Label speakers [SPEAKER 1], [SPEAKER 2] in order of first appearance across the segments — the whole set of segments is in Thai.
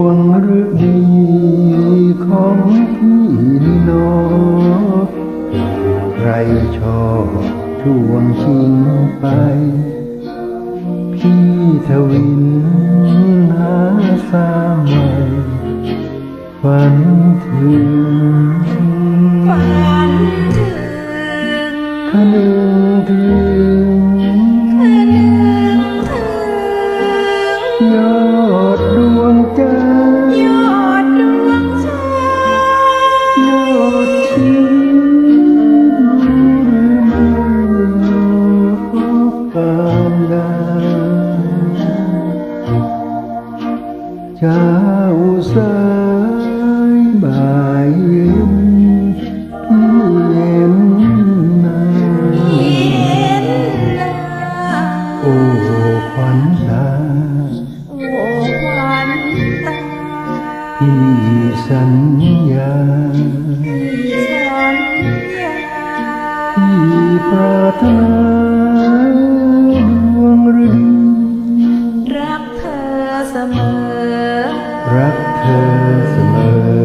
[SPEAKER 1] วงฤดีของพี่นี่เนอใครชอบช่วงชิงไป พี่ทวินหาสามใหม่ฝันถึง
[SPEAKER 2] ฝันถึง
[SPEAKER 1] เจ้าสายบ่ายเย็นพี่เห็นหน้า
[SPEAKER 2] เห็
[SPEAKER 1] รารถนาดวงฤดี
[SPEAKER 2] รักเธอเสมอ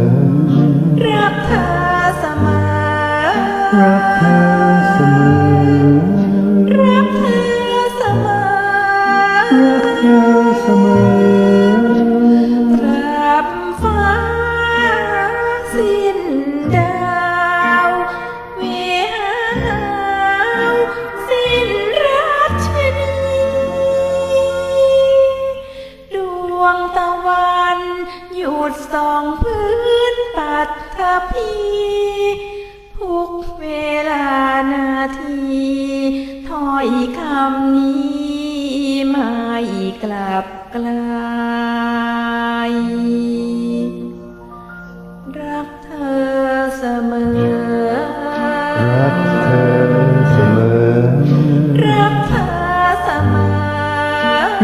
[SPEAKER 1] รักเธอเสมอ
[SPEAKER 2] รักเธอเสมอ
[SPEAKER 1] รักเธอเสมอ
[SPEAKER 2] รักเธอเสมอ
[SPEAKER 1] รักเธอเสมอ
[SPEAKER 2] ยุดสองพื้นปัตถพี ทุกเวลานาทีถ้อยคำนี้ไม่กลับกลายรักเธอเสมอ รักเธอเสมอ รักเธอเสมอ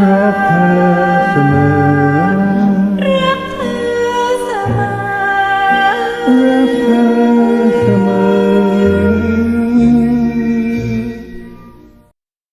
[SPEAKER 2] รักเธอเสมอ